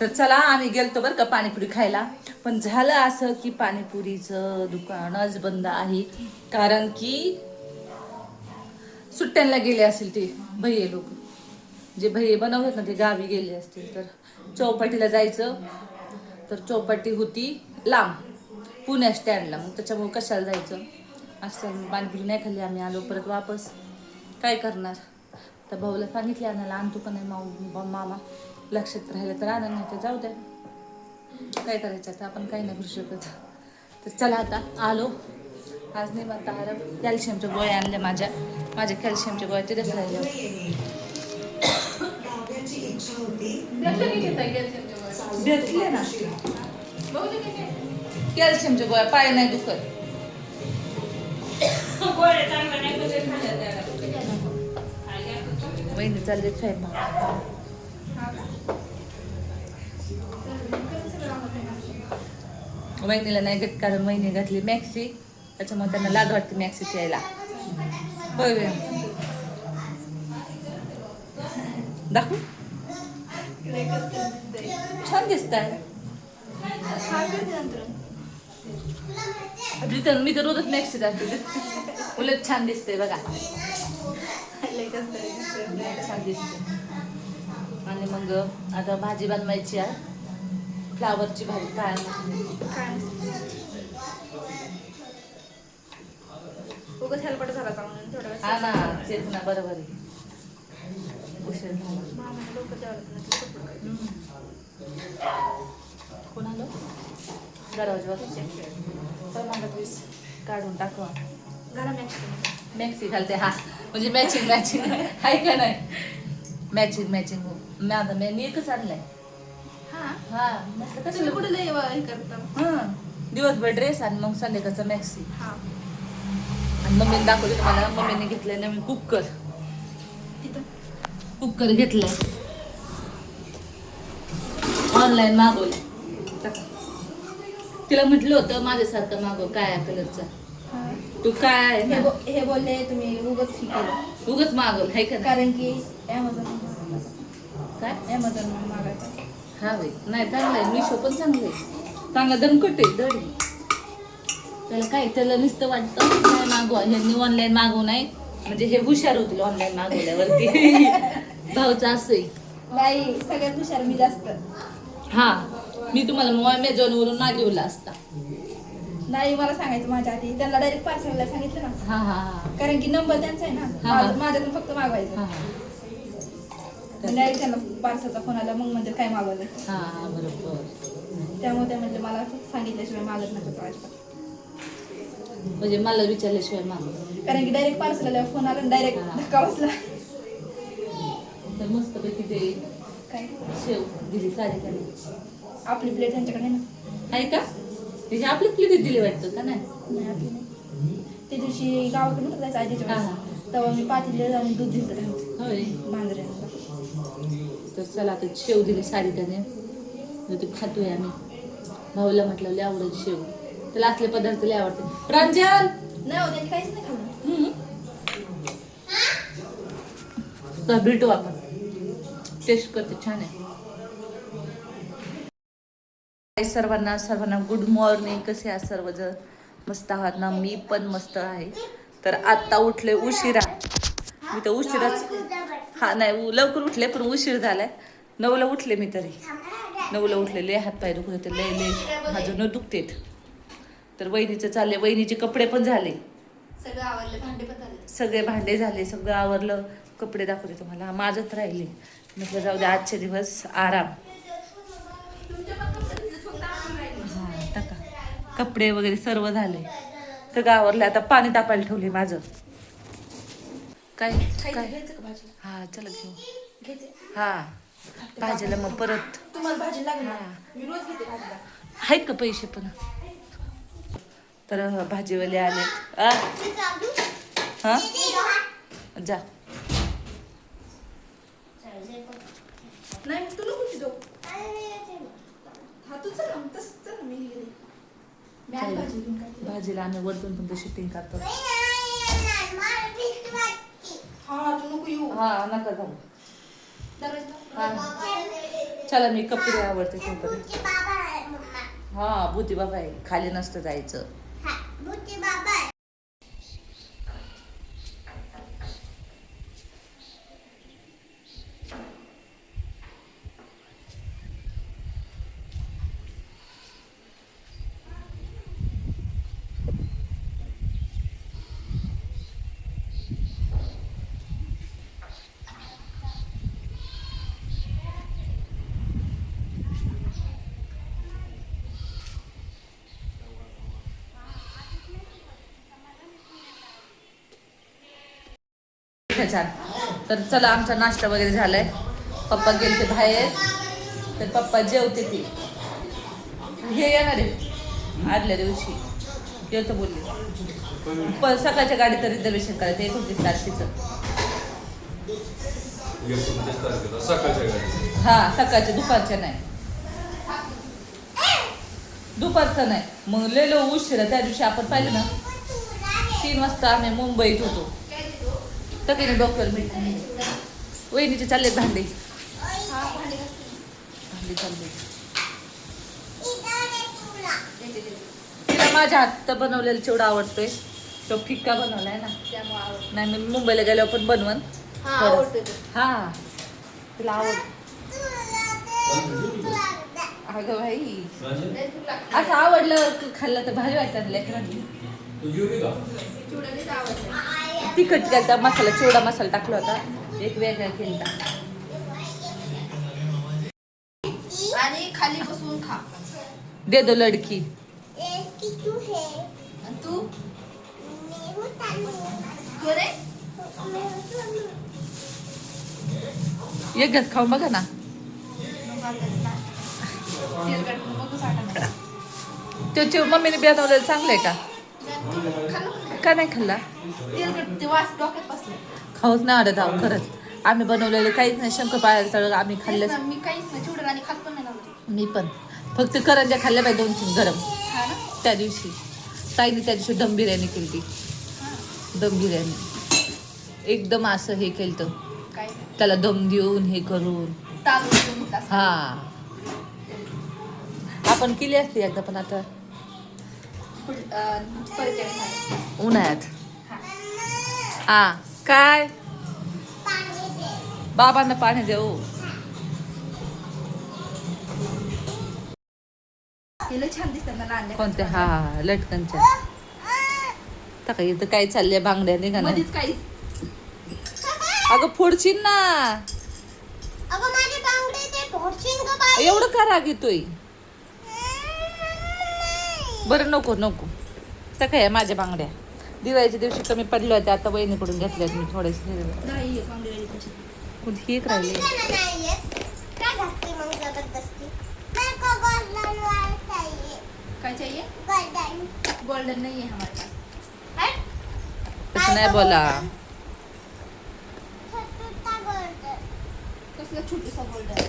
तर चला आम्ही गेलतो बरं का पाणीपुरी खायला. पण झालं असं की पाणीपुरीचं दुकानच बंद आहे. कारण की सुट्ट्यांना गेले असतील ते भैये लोक. जे भैये बनवतात ना ते गावी गेले असतील. तर चौपाटीला जायचं. तर चौपाटी होती लांब पुण्या स्टँडला. मग त्याच्यामुळे कशाला जायचं? असं पाणीपुरी नाही खाल्ली. आम्ही आलो परत वापस. काय करणार? तर भाऊला सांगितले आणायला. आणतो का नाही माऊ मामा? लक्षात राहिलं तर आनंद नाही तर जाऊ द्या काय करायचं आता? आपण काही नाही करू शकत. तर चला आता आलो. आज नाही म्हणता आरब. कॅल्शियमच्या गोळ्या आणल्या माझ्या. माझ्या कॅल्शियमच्या गोळ्या तिथेच राहिल्या. भेटले ना. कॅल्शियमच्या गोळ्या पाय नाही दुखत. वहिनी चालले साहेब वहिनीला नाही घेत कारण वहिनी घातली मॅक्सी त्याच्यामुळे त्यांना लाज वाटते मॅक्सी प्यायला होय दाखवू. छान दिसत आहे मी तर रोजच मॅक्सी घालते उलट छान दिसते बघा. छान दिसते आणि मग आता भाजी बनवायची आहे. फ्लावरची भाजी काय उगाच हेल्पट झाला थोडा हा ना तेच ना बरोबर आहे. उशीर झाला. मामाने लवकर पण मला प्लीज काढून टाकवा घाला मॅक्स मॅक्सी घालते हा. म्हणजे मॅचिंग मॅचिंग आहे का नाही? मॅचिंग मॅचिंग मी आता मी एकच आणलाय. हा. तुम्ही कुठे लय हे करता हा. दिवसभर ड्रेस आणि मग संध्याकाळचं मॅक्सी हा. आणि मम्मीने दाखवली तुम्हाला मम्मीने घेतलंय नवीन कुकर. तिथं. कुकर घेतलाय. ऑनलाईन मागवलं तिला म्हटलं होतं माझ्यासारखं मागव काय कलरचा. तू काय आहे हे ना? बो- हे बोलले तुम्ही उगाच हे केलं. उगच मागवलं आहे का नाही? कारण की ॲमेझॉन काय? ॲमेझॉन मागायचं हा नाही चांगलं आहे. मिशो पण चांगलं आहे. चांगला दणकट आहे. दड. आहे. त्याला काय त्याला नुसतं वाटतं काय मागवा. ह्यांनी ऑनलाईन मागवू नाही. म्हणजे हे हुशार होतील ऑनलाईन मागवल्यावरती. भाऊचं असं आहे. नाही सगळ्यात हुशार मी जास्त. हा. मी तुम्हाला अमेझॉन वरून मागवला असता. नाही मला सांगायचं माझ्या आधी. त्यांना डायरेक्ट पार्सलला सांगितलं ना. हा हा हा. कारण की नंबर त्यांचा आहे ना. हा, हा. माझ- माझ्यातून फक्त मागवायचं. हा. डायरेक्ट त्यांना पार्सलचा फोन आला मग म्हणजे काय मागवलं? हा हा बरोबर. त्यामुळे ते म्हणजे मला सांगितल्याशिवाय मागत नका म्हणजे मला विचारल्याशिवाय मागव कारण की डायरेक्ट पार्सल आल्यावर फोन आला डायरेक्ट. धक्का बसला. तर मस्त पैकी ते काय? शेव दिली साडी त्याने. आपली प्लेट त्यांच्याकडे ना. आहे का? त्याची आपली प्लेट दिली वाटतं का नाही? त्या दिवशी गावाकडे नव्हतं जायचं आजीच्या तेव्हा मी पातेले जाऊन दूध दिलं होय. मांजऱ्यांना तर चला आता शेव दिली साडी त्याने ते खातोय आम्ही. भाऊला म्हटलं लय आवडेल शेव. त्याला असले पदार्थ लय आवडते. प्रांजल नाही हो त्यांनी काहीच नाही खाल्लं. हम्म. तर भेटू आपण टेस्ट करते छान आहे. हाय सर्वांना सर्वांना गुड मॉर्निंग कसे आहात सर्वजण? मस्त आहात ना? मी पण मस्त आहे. तर आत्ता उठले उशिरा. मी तर उशिराच हा नाही लवकर उठले पण उशीर झालाय. नऊला उठले मी तरी. नऊला उठले लय हात पाय दुखत होते लय लय. माझं न दुखतेत तर वहिनीचं चालले वहिनीचे कपडे पण झाले. सगळं आवडलं भांडे पण झाले. सगळे भांडे झाले सगळं आवरलं. कपडे दाखवते तुम्हाला माझंच राहिले. म्हटलं जाऊ दे आजचे दिवस आराम. हा, टाका. कपडे वगैरे सर्व झाले. सगळं आवरलं आता पाणी तापायला ठेवले माझं. काय? काय? घ्यायचं का भाजी हा चला घेऊ. हा भाजीला मग परत. तुम्हाला भाजी लागेल ना? मी रोज घेते भाजीला. आहेत का पैसे पण? तर भाजीवाले आले. आ? हा? जा. नाही तू हा तू भाजीला आम्ही वरतून पण शिफ्टिंग करतो. हा तू नको येऊ. हा नका जाऊ. दरवाजा हा. चला मी कपडे आवडते तोपर्यंत हा भूती बाबा आहे. खाली नसतं जायचं. छान. तर चला आमचा नाश्ता वगैरे झालाय. पप्पा गेले ते बाहेर. तर पप्पा जेवते ती. हे येणार आहे. आदल्या दिवशी. येतो बोलली. पण सकाळच्या गाडीचं रिझर्वेशन करायचं. एकोणतीस तारखेचं हा सकाळच्या दुपारच्या नाही. दुपारचं नाही. मग लेलो उशिरा. त्या दिवशी आपण पाहिलं ना तीन वाजता आम्ही मुंबईत होतो. नाही डॉक्टर मीटिंग वहिनीचे चालले भांडे. भांडे चालले तिला माझ्या हात बनवलेला चिवडा आवडतोय. तो फिक्का बनवलाय ना. नाही मी मुंबईला गेल्यावर पण बनवन. हा. हा. तिला आवड. अगं भाई. असं आवडलं खाल्लं तर भारी वाटतं लेकरांनी. तिखट केलता मसाला चिवडा मसाला टाकला होता. एक वेगळा केलता. आणि खाली बसून खा. दे दो लडकी. तू? एक घात खाऊन बघा ना. ते चिव मम्मीने बनवलेलं चांगलं आहे का? का नाही खाल्ला? खाऊच नाही आवडत आहो खरंच. आम्ही बनवलेलं काहीच नाही. शंकरपाळ्याला तळ आम्ही खाल्लं. मी काहीच नाही. चिवडा आणि खात पण नाही लावते मी पण. फक्त करंज्या खाल्ल्या पाहिजे दोन तीन गरम. हा ना? त्या दिवशी. ताईने त्या दिवशी दम बिर्याणी केली. ती दम बिर्याणी. एकदम असं हे केलं तर त्याला दम देऊन हे करून. तांदूळ घेऊन. हा. आपण केली असते एकदा पण आता परिचय झाला. उन्हाळ्यात. हा. हा काय? बाबांना पाणी देऊ हे लय छान दिसतात ना लहान कोणते? हा हा, लटकनच्या. आता काय इथं काय चाललंय? बांगड्या निघा ना. मध्येच अगं फोडशील ना. अगं माझे बांगडे ते फोडशील का बाई. एवढं का राग येतोय? बरं नको नको. तर काय माझ्या बांगड्या. दिवाळीच्या दिवशी कमी पडल्या होत्या आता वहिनीकडून घेतल्यात मी थोडेसे. बांगडी राहिली एक नाही येत काय घातली मग जबरदस्ती मेरे को गोल्डन वाला चाहिए काय चाहिए गोल्डन गोल्डन नहीं हमारे पास. हट तसं नाही बोला. कसलं छोटूसा गोल्डन?